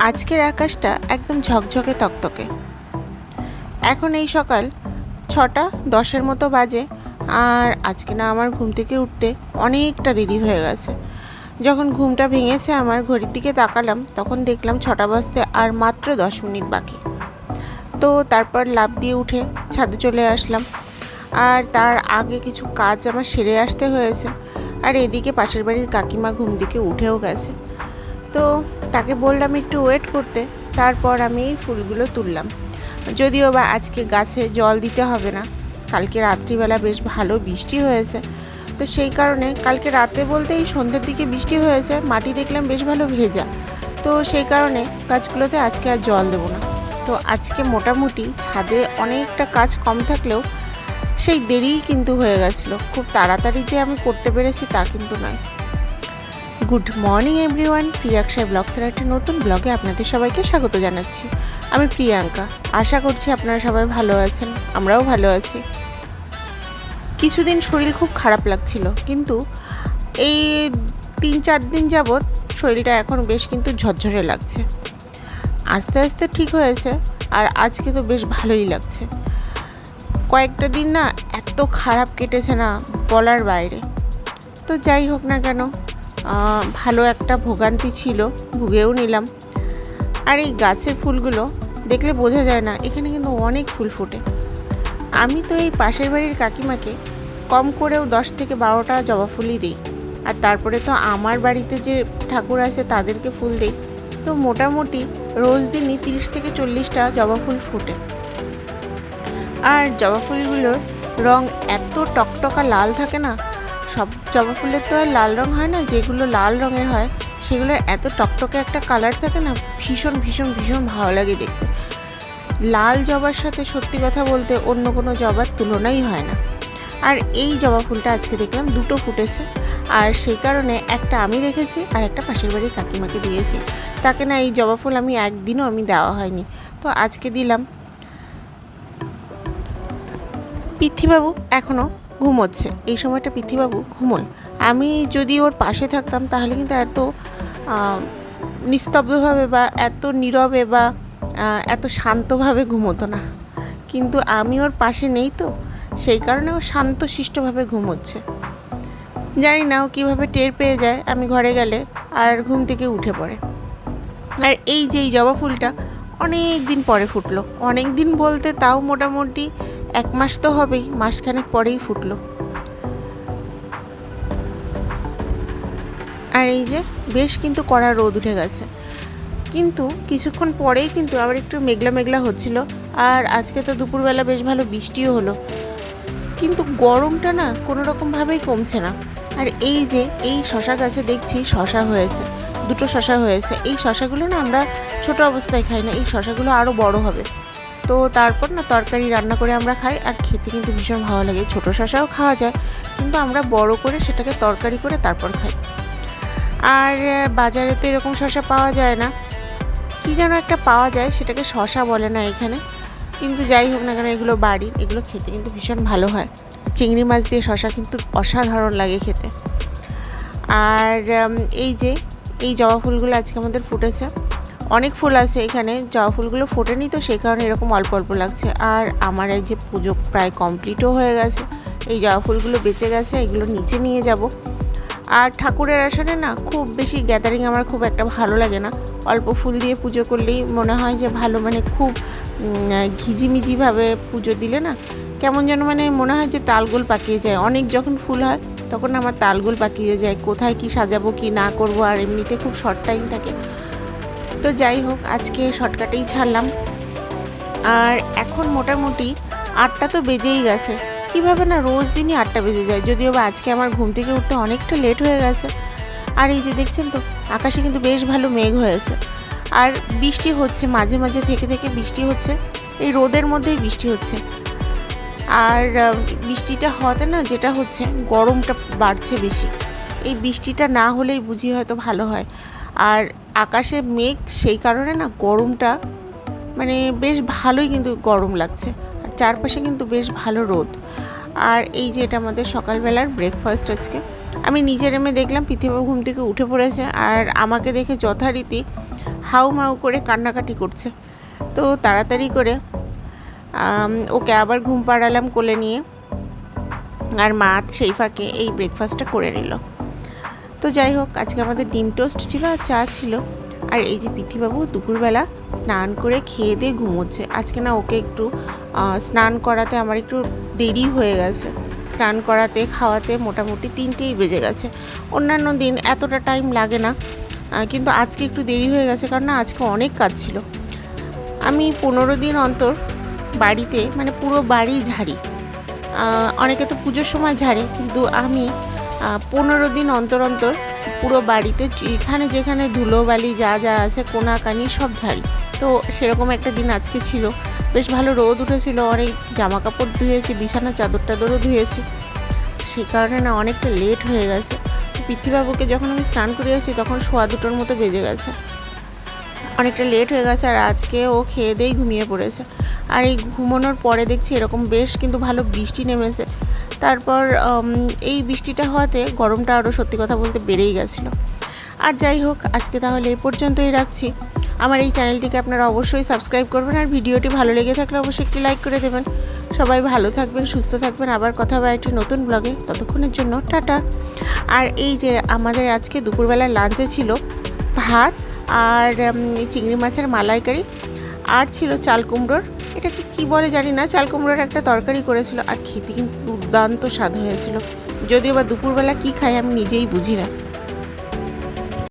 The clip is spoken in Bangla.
আজকের আকাশটা একদম ঝকঝকে তকতকে। এখন এই সকাল ছটা, দশের মতো বাজে, আর আজকে না আমার ঘুম থেকে উঠতে অনেকটা দেরি হয়ে গেছে। যখন ঘুমটা ভেঙেছে আমার ঘড়ির দিকে তাকালাম, তখন দেখলাম ছটা বাজতে আর মাত্র দশ মিনিট বাকি। তো তারপর লাভ দিয়ে উঠে ছাদে চলে আসলাম। আর তার আগে কিছু কাজ আমার সেরে আসতে হয়েছে। আর এদিকে পাশের বাড়ির কাকিমা ঘুম দিকে উঠেও গেছে। তো তাকে বললাম একটু ওয়েট করতে। তারপর আমি এই ফুলগুলো তুললাম। যদিও বা আজকে গাছে জল দিতে হবে না, কালকে রাত্রিবেলা বেশ ভালো বৃষ্টি হয়েছে। তো সেই কারণে কালকে রাতে বলতে এই সন্ধ্যের দিকে বৃষ্টি হয়েছে, মাটি দেখলাম বেশ ভালো ভেজা। তো সেই কারণে গাছগুলোতে আজকে আর জল দেবো না। তো আজকে মোটামুটি ছাদে অনেকটা কাজ কম থাকলেও সেই দেরিই কিন্তু হয়ে গেছিল। খুব তাড়াতাড়ি যে আমি করতে পেরেছি তা কিন্তু নয়। Good morning, everyone. প্রিয়াক্ষায় ব্লগসের একটি নতুন ব্লগে আপনাদের সবাইকে স্বাগত জানাচ্ছি। আমি প্রিয়াঙ্কা। আশা করছি আপনারা সবাই ভালো আছেন, আমরাও ভালো আছি। কিছুদিন শরীর খুব খারাপ লাগছিল, কিন্তু এই তিন চার দিন যাবৎ শরীরটা এখন বেশ কিন্তু ঝরঝরে লাগছে। আস্তে আস্তে ঠিক হয়েছে, আর আজকে তো বেশ ভালোই লাগছে। কয়েকটা দিন না এত খারাপ কেটেছে না বলার বাইরে। তো যাই হোক না কেন ভালো একটা ভোগান্তি ছিল, ভুগেও নিলাম। আর এই গাছের ফুলগুলো দেখলে বোঝা যায় না, এখানে কিন্তু অনেক ফুল ফোটে। আমি তো এই পাশের বাড়ির কাকিমাকে কম করেও দশ থেকে বারোটা জবা ফুলই দিই। আর তারপরে তো আমার বাড়িতে যে ঠাকুর আছে তাদেরকে ফুল দিই। তো মোটামুটি রোজ দিনই তিরিশ থেকে চল্লিশটা জবা ফুল ফোটে। আর জবা ফুলগুলোর রং এত টকটকা লাল থাকে না সব জবা ফুলের তো আর লাল রং হয় না, যেগুলো লাল রঙের হয়, সেগুলোর এত টকটকে একটা কালার থাকে না, ভীষণ ভীষণ ভীষণ ভালো লাগে দেখতে। লাল জবার সাথে সত্যি কথা বলতে অন্য কোনো জবার তুলনাই হয় না। আর এই জবা ফুলটা আজকে দেখলাম দুটো ফুটেছে, আর সেই কারণে একটা আমি রেখেছি আর একটা পাশের বাড়ির কাকিমাকে দিয়েছি। তাকে না এই জবা ফুল আমি একদিনও আমি দেওয়া হয়নি। তো আজকে দিলাম। পৃথ্বীবাবু এখনও ঘুমোচ্ছে। এই সময়টা পৃথ্বীবাবু ঘুমোয় আমি যদি ওর পাশে থাকতাম, তাহলে কিন্তু এত নিস্তব্ধভাবে বা এত নীরবে বা এত শান্তভাবে ঘুমোতো না। কিন্তু আমি ওর পাশে নেই তো, সেই কারণে ও শান্তশিষ্টভাবে ঘুমোচ্ছে। জানি না ও কীভাবে টের পেয়ে যায়, আমি ঘরে গেলে আর ঘুম থেকে উঠে পড়ে। আর এই যে এই জবা ফুলটা, অনেক দিন পরে ফুটলো। অনেক দিন বলতে তাও মোটামুটি এক মাস তো হবেই, মাসখানেক পরেই ফুটলো। আর এই যে, বেশ কিন্তু কড়া রোদ উঠে গেছে। কিন্তু কিছুক্ষণ পরেই কিন্তু আবার একটু মেঘলা মেঘলা হচ্ছিল, আর আজকে তো দুপুরবেলা বেশ ভালো বৃষ্টিও হলো। কিন্তু গরমটা না কোনো রকমভাবেই কমছে না। আর এই যে, এই শশা গাছে দেখছি শশা হয়েছে, দুটো শশা হয়েছে। এই শশাগুলো না আমরা ছোট অবস্থায় খাই না, এই শশাগুলো আরও বড় হবে। তো তারপর না তরকারি রান্না করে আমরা খাই, আর খেতে কিন্তু ভীষণ ভালো লাগে। ছোট শশাও খাওয়া যায়, কিন্তু আমরা বড় করে সেটাকে তরকারি করে তারপর খাই। আর বাজারে তো এরকম শশা পাওয়া যায় না। কি যেন একটা পাওয়া যায়, সেটাকে শশা বলে না এখানে। কিন্তু যাই হোক না কেন, এগুলো বাড়ি, এগুলো খেতে কিন্তু ভীষণ ভালো হয়। চিংড়ি মাছ দিয়ে শশা কিন্তু অসাধারণ লাগে খেতে। আর এই যে, এই জবা ফুলগুলো আজকে আমাদের ফুটেছে। অনেক ফুল আছে এখানে। জবা ফুলগুলো ফোটেনি তো, সেই কারণে এরকম অল্প অল্প লাগছে। আর আমার এই যে পুজো প্রায় কমপ্লিটও হয়ে গেছে। এই জবা ফুলগুলো বেঁচে গেছে, এগুলো নিচে নিয়ে যাব। আর ঠাকুরের আসনে না, খুব বেশি গ্যাদারিং আমার খুব একটা ভালো লাগে না। অল্প ফুল দিয়ে পুজো করলেই মনে হয় যে ভালো মানে খুব ঘিজিমিজিভাবে পুজো দিলে না, কেমন যেন মানে মনে হয় যে তালগোল পাকিয়ে যায়। অনেক যখন ফুল হয়, তখন আমার তালগোল পাকিয়ে যায়। কোথায় কি সাজাবো, কি না করব, আর এমনিতে খুব শর্ট টাইম থাকে। তো যাই হোক, আজকে শর্টকাটেই ছাড়লাম। আর এখন মোটামুটি আটটা তো বেজেই গেছে। কীভাবে না রোজ দিনই আটটা বেজে যায়, যদিও বা আজকে আমার ঘুম থেকে উঠতে অনেকটা লেট হয়ে গেছে। আর এই যে দেখছেন তো, আকাশে কিন্তু বেশ ভালো মেঘ হয়েছে। আর বৃষ্টি হচ্ছে, মাঝে মাঝে থেকে থেকে বৃষ্টি হচ্ছে। এই রোদের মধ্যেই বৃষ্টি হচ্ছে। আর বৃষ্টিটা হওয়াতে না যেটা হচ্ছে, গরমটা বাড়ছে বেশি। এই বৃষ্টিটা না হলেই বুঝি হয়তো ভালো হয়। আর আকাশে মেঘ, সেই কারণে না গরমটা মানে বেশ ভালোই কিন্তু গরম লাগছে। আর চারপাশে কিন্তু বেশ ভালো রোদ। আর এই যে এটা আমাদের সকালবেলার ব্রেকফাস্ট আজকে। আমি নিজের এমে দেখলাম পৃথিবী ঘুম থেকে উঠে পড়েছে আর আমাকে দেখে যথারীতি হাউ মাউ করে কান্নাকাটি করছে। তো তাড়াতাড়ি করে ওকে আবার ঘুম পাড়ালাম কোলে নিয়ে। আর মা সেই ফাঁকে এই ব্রেকফাস্টটা করে নিল। তো যাই হোক, আজকে আমাদের ডিম টোস্ট ছিল আর চা ছিল। আর এই যে পিথিবাবু দুপুরবেলা স্নান করে খেয়ে দিয়ে ঘুমোচ্ছে। আজকে না ওকে একটু স্নান করাতে আমার একটু দেরি হয়ে গেছে। স্নান করাতে, খাওয়াতে মোটামুটি তিনটেই বেজে গেছে। অন্যান্য দিন এতটা টাইম লাগে না কিন্তু আজকে একটু দেরি হয়ে গেছে কারণ না আজকে অনেক কাজ ছিল। আমি পনেরো দিন অন্তর বাড়িতে মানে পুরো বাড়ি ঝাড়ি। অনেকে তো পুজোর সময় ঝাড়ে, কিন্তু আমি পনেরো দিন অন্তর অন্তর পুরো বাড়িতে যেখানে যেখানে ধুলোবালি যা যা আছে, কোনাকানি সব ঝাড়ি। তো সেরকম একটা দিন আজকে ছিল। বেশ ভালো রোদ উঠেছিল অনেক জামা কাপড় ধুয়েছি, বিছানা, চাদর টাদরও ধুয়েছি। সেই কারণে না অনেকটা লেট হয়ে গেছে। পৃথ্বীবাবুকে যখন আমি স্নান করে আসি, তখন সোয়া দুটোর মতো বেজে গেছে। অনেকটা লেট হয়ে গেছে, আর আজকে ও খেয়ে দিয়েই ঘুমিয়ে পড়েছে। আর এই ঘুমানোর পরে দেখছি এরকম বেশ কিন্তু ভালো বৃষ্টি নেমেছে। তারপর এই বৃষ্টিটা হওয়াতে গরমটা আরও সত্যি কথা বলতে বেড়েই গেছিল। আর যাই হোক, আজকে তাহলে এই পর্যন্তই রাখছি। আমার এই চ্যানেলটিকে আপনারা অবশ্যই সাবস্ক্রাইব করবেন আর ভিডিওটি ভালো লেগে থাকলে অবশ্যই একটি লাইক করে দেবেন। সবাই ভালো থাকবেন, সুস্থ থাকবেন। আবার কথা হবে একটি নতুন ব্লগে। ততক্ষণের জন্য টাটা। আর এই যে আমাদের আজকে দুপুরবেলা লাঞ্চে ছিল ভাত আর চিংড়ি মাছের মালাইকারি আর ছিল চাল কুমড়োর। এটাকে কী বলে জানি না। চাল কুমড়োর একটা তরকারি করেছিল। আর খেতে কিন্তু দুর্দান্ত স্বাদ হয়েছিল। যদিও বা দুপুরবেলা কি খাই আমি নিজেই বুঝি না।